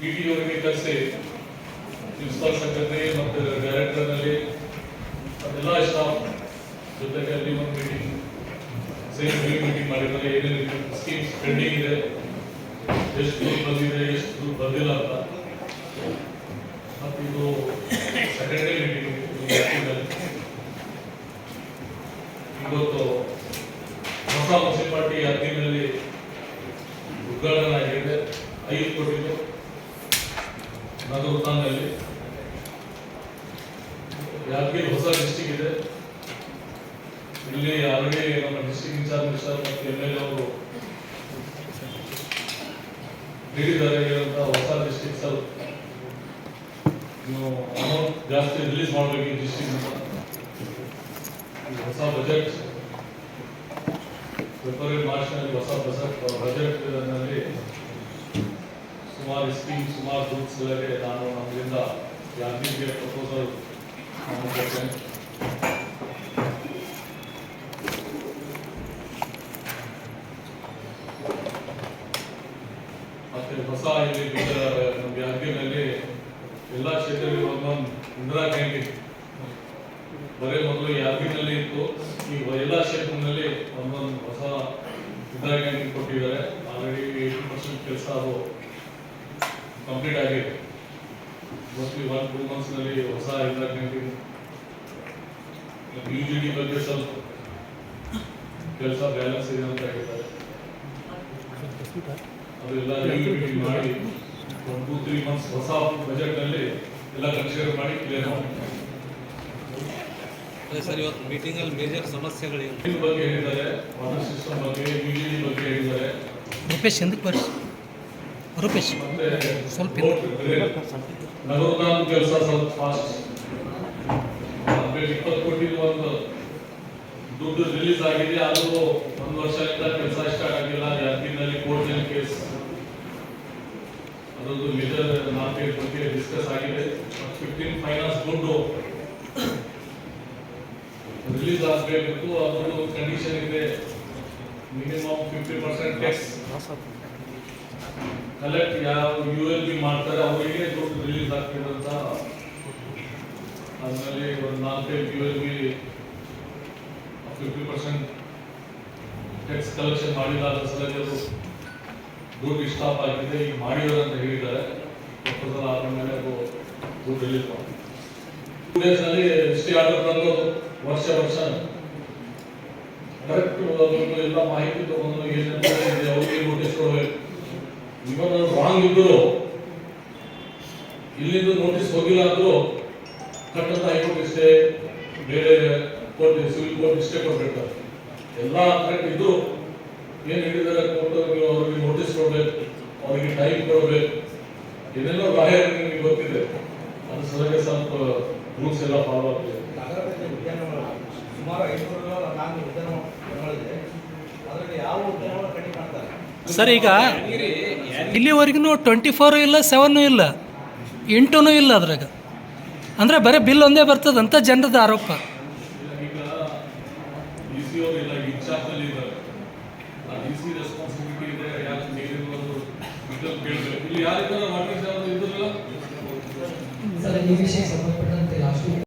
ಪಿಡಿಒಗೆ ಕಳಿಸಿ principal secretary ಮತ್ತು ಡೈರೆಕ್ಟರ್ನಲ್ಲಿ ಎಲ್ಲ ಸ್ಟಾಫ್ ಜೊತೆಗೆ ಅಲ್ಲಿ ಒಂದು ಮೀಟಿಂಗ್ ಸೇಮ್ ಮೀಟಿಂಗ್ ಮಾಡಿದ್ದಾರೆ. ಏನೇನು ಸ್ಕೀಮ್ಸ್ ಪೆಂಡಿಂಗ್ ಇದೆ, ಎಷ್ಟು ದುಡ್ಡು ಬಂದಿದೆ, ಎಷ್ಟು ಬಂದಿಲ್ಲ ಅಂತ. ಮತ್ತು ಇದು ಸೆಕೆಂಡರಿ ಮೀಟಿಂಗ್ ಇವತ್ತು ಹೊಸ ಮುನ್ಸಿಪಾಲ್ಟಿ ಹದ್ದಿನಲ್ಲಿ ಉದ್ಘಾಟನೆ ಆಗಿದೆ. ಐದು ಕೋಟಿದು ನಗರತಾನಲ್ಲಿ ಯಾದಗಿರಿ ಹೊಸ ಡಿಸ್ಟಿಕ್ ಇದೆ. ಇಲ್ಲಿ ಆಲ್ರೆಡಿ ನಮ್ಮ ಡಿಸ್ಟಿಕ್ ಇನ್ಚಾರ್ಜ್ ಮಿನಿಸ್ಟರ್ ಮತ್ತು ಎಂ ಎಲ್ ಅವರು ನೀಡಿದ್ದಾರೆ ಇರುವಂತ ಹೊಸ ಡಿಸ್ಟಿಕ್ ಸರ್. ಅಮೌಂಟ್ ಜಾಸ್ತಿ ರಿಲೀಸ್ ಮಾಡಬೇಕು ಈ ಡಿಸ್ಟಿಕ್ ಹೊಸ ಬಜೆಟ್ ಫೆಬ್ರವರಿ ಮಾರ್ಚ್ನಲ್ಲಿ ಹೊಸ ಬಜೆಟ್ ಬಜೆಟ್ ಸುಮಾರು ರೂಲ್ಸ್ಗಳಿಗೆ ನಾನು ನಮ್ಮಿಂದ ಯಾದಗಿರಿಗೆ ಪ್ರಪೋಸಲ್ ಮಾಡಿದ್ದೇನೆ ಮತ್ತೆ ಹೊಸ ಇಲ್ಲಿ ನಮ್ಮ ಯಾದಗಿರಿನಲ್ಲಿ ಎಲ್ಲ ಕ್ಷೇತ್ರದಲ್ಲಿ ಒಂದೊಂದು ಇಂದಿರಾ ಕ್ಯಾಂಟೀನ್ ಬರೀ ಮೊದಲು ಯಾದಗಿರಿನಲ್ಲಿ ಇತ್ತು. ಈ ಎಲ್ಲ ಕ್ಷೇತ್ರದಲ್ಲಿ ಒಂದೊಂದು ಹೊಸ ಇಂದಿರಾ ಕ್ಯಾಂಟೀನ್ ಕೊಟ್ಟಿದ್ದಾರೆ. ಆಲ್ರೆಡಿ ಏಯ್ಟಿ ಪರ್ಸೆಂಟ್ ಕೆಲಸ ಅದು ಕಂಪ್ಲೀಟ್ ಆಗಿದೆ ಮೋಸ್ಟ್ಲಿ ಒನ್ ಟೂ ಮಂತ್ಸ್ನಲ್ಲಿ ಹೊಸ Indira canteen U G D ಬಗ್ಗೆ ಸ್ವಲ್ಪ ಕೆಲಸ ಬ್ಯಾಲೆನ್ಸ್ ಇದೆ ಅಂತ ಹೇಳಿದ್ದಾರೆ ಅದೆಲ್ಲ ಮಾಡಿ ಒಂದು ಟೂ ತ್ರೀ ಮಂತ್ಸ್ ಹೊಸ ಬಜೆಟ್ನಲ್ಲಿ ಎಲ್ಲ ಕನ್ಸಿಡರ್ ಮಾಡಿ ಕ್ಲಿಯರ್ ಮಾಡಿ. ಅದೇ ಸರ್ ಇವತ್ತು ಮೀಟಿಂಗಲ್ಲಿ ಮೇಜರ್ ಸಮಸ್ಯೆಗಳೇನು ಬಗ್ಗೆ ಹೇಳಿದ್ದಾರೆ ವಾಟರ್ ಸಿಸ್ಟಮ್ ಬಗ್ಗೆ ಯು ಜಿ ಡಿ ಬಗ್ಗೆ ಹೇಳಿದ್ದಾರೆ. ರೂಪೇಶ್ ಎಂದಕ್ಕೆ ಬರ್ರಿ? ರೂಪೇಶ್. ಸ್ವಲ್ಪ ಕೆಲಸ ಸ್ವಲ್ಪ ಫಾಸ್ಟ್ ಇಪ್ಪತ್ತು ಕೋಟಿ ಒಂದು ದುಡ್ಡು ರಿಲೀಸ್ ಆಗಿದೆ ಆದರೂ ಒಂದು ವರ್ಷದಿಂದ ಕೆಲಸ ಸ್ಟಾರ್ಟ್ ಆಗಿಲ್ಲ ಯಾದಗಿರಿನಲ್ಲಿ ಕೋರ್ಟ್ನಲ್ಲಿ ಕೇಸ್ ಅದೊಂದು ಮೇಜರ್ ಮಾರ್ಕೆಟ್ ಬಗ್ಗೆ ಡಿಸ್ಕಸ್ ಆಗಿದೆ ಫಿಫ್ಟೀನ್ ಫೈನಾನ್ಸ್ ದುಡ್ಡು ರಿಲೀಸ್ ಆಗಬೇಕು ಅದೊಂದು ಕಂಡೀಷನ್ ಇದೆ minimum fifty percent tax collect ಯಾವ ಯು ಎಲ್ ಬಿ ಮಾಡ್ತಾರೆ, ಅವರಿಗೆ ದುಡ್ಡು ರಿಲೀಸ್ ಆಗ್ತಿದೆ ಅಂತ ಆದ್ಮೇಲೆ ಒಂದು ನಾಲ್ಕೈದು U L B fifty percent tax collection ಮಾಡಿಲ್ಲ ಸಲಹೆಗಳು ದುಡ್ಡು ಸ್ಟಾಪ್ ಆಗಿದೆ. ಈಗ ಮಾಡಿರೋದು ಅಂತ ಹೇಳಿದ್ದಾರೆ. ಪ್ರಪೋಸಲ್ ಆದ್ಮೇಲೆ ಅದು ದುಡ್ಡು ರಿಲೀಸ್ ಮಾಡಿ ಟೂ ಡೇಸ್ನಲ್ಲಿ ಎಷ್ಟೇ ಆರ್ಡರ್ ತಂದು ವರ್ಷ ವರ್ಷ. ಕರೆಕ್ಟ್ ಎಲ್ಲ ಮಾಹಿತಿ ತಗೊಂಡು ಏನೇನು ಅವ್ರಿಗೆ ನೋಟಿಸ್ ಕೊಡಬೇಕು. ಇವನ್ ರಾಂಗ್ ಇದ್ದರು ಇಲ್ಲಿಂದ ನೋಟಿಸ್ ಹೋಗಿಲ್ಲ ಅಂದ್ರು ಕಟ್ಟಂತ ಹೈಕೋರ್ಟ್ ಇಷ್ಟೇ ಬೇರೆ ಕೋರ್ಟ್ ಸಿವಿಲ್ ಕೋರ್ಟ್ ಇಷ್ಟೇ ಕೊಟ್ಟಿರ್ತಾರೆ ಎಲ್ಲ ಕರೆಕ್ಟ್ ಇದ್ರು ಏನು ಹೇಳಿದ್ದಾರೆ ಕೋರ್ಟ್ ಅವರಿಗೆ ಅವ್ರಿಗೆ ನೋಟಿಸ್ ಕೊಡ್ಬೇಕು ಅವರಿಗೆ ಟೈಮ್ ಕೊಡಬೇಕು. ಏನೆಲ್ಲೋ ಬಾಹ್ಯ ನಿಮಗೆ ಗೊತ್ತಿದೆ. ಅದು ಸಲಹೆ ಸ್ವಲ್ಪ ರೂಲ್ಸ್ ಎಲ್ಲ ಫಾಲೋ ಆಗ್ತದೆ ನಗರದಲ್ಲಿ ಉದ್ಯಾನವನ ಸುಮಾರು ಐನೂರು ನಾನ್ನೂರು ಉದ್ಯಾನವನಗಳಿದೆ. ಅದರಲ್ಲಿ ಯಾವ ಉದ್ಯಾನವನ ಕಡಿಮೆ ಮಾಡ್ತಾರೆ? ಸರ್ ಈಗ ಇಲ್ಲಿವರೆಗೂ ಟ್ವೆಂಟಿ ಫೋರು ಇಲ್ಲ ಸೆವೆನ್ನು ಇಲ್ಲ ಎಂಟೂ ಇಲ್ಲ ಅದ್ರಾಗ. ಅಂದರೆ ಬರೀ ಬಿಲ್ ಒಂದೇ ಬರ್ತದಂತ ಜನರದ ಆರೋಪ. ಈ ವಿಷಯಕ್ಕೆ ಸಂಬಂಧಪಟ್ಟಂತೆ ಲಾಸ್ಟ್